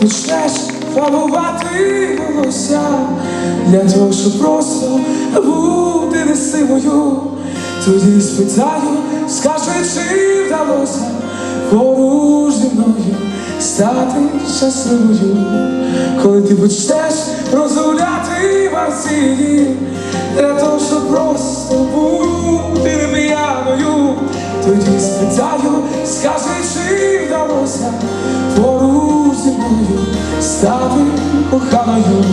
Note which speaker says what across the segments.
Speaker 1: почнеш фарбувати волосся для того, щоб просто бути не сивою, тоді спитаю, скажи, чи вдалося поруч зі мною стати щасливою, коли ти почнеш розгуляти варсіні для того, щоб просто бути не п'яною, тоді спитаю, скажи, чи вдалося стати коханою.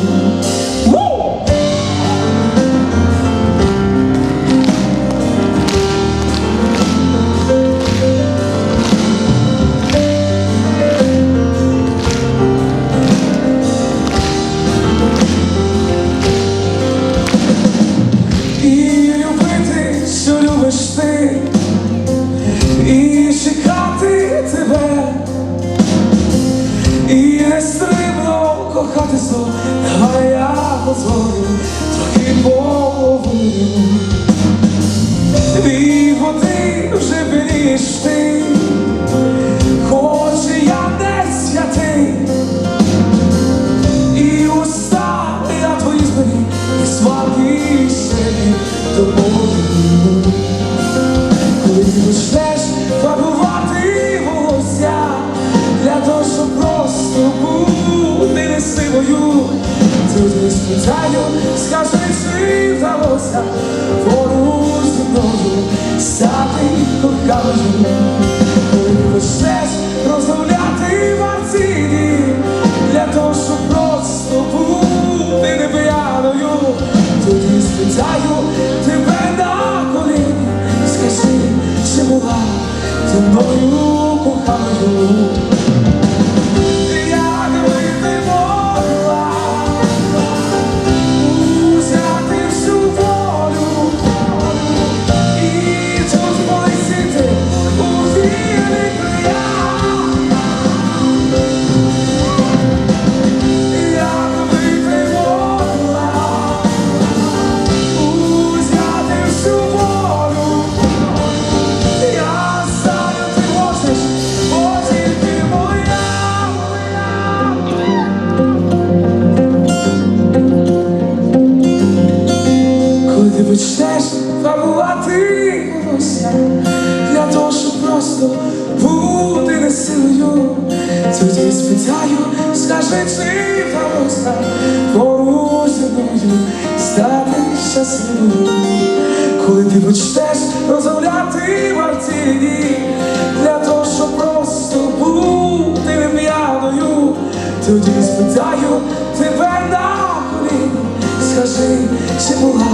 Speaker 1: Кохати знов, давай я дозволю трохи поволю. Дві води вже більш ти, хоч я не святий, і уста я твої збері, і смаки ще тобою. Сивою, тоді спитаю, скажи, вдалося поруч зі мною стати коханою. Коли почнеш розмовляти в для того, щоб просто бути не тоді спитаю тебе на коліні, скажи, чи була мною коханою. Ти почнеш фарбувати волосся. Для того, щоб просто бути не силою, тоді спитаю, скажи, чи вдалося зі стати щасливою. Коли ти почнеш розмовляти в для того, щоб просто бути не п'яною, тоді спитаю тебе на коліні, скажи, чи була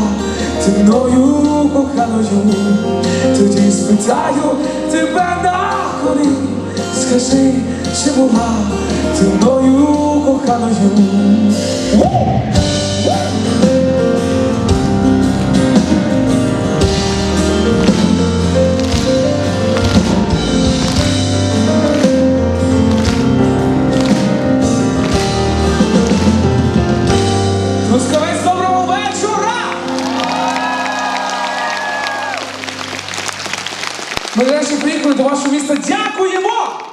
Speaker 1: ти мною коханою, тоді спитаю тебе на хорі, скажи, чи була ти мною коханою. Ми нарешті приїхали до вашого міста. Дякуємо!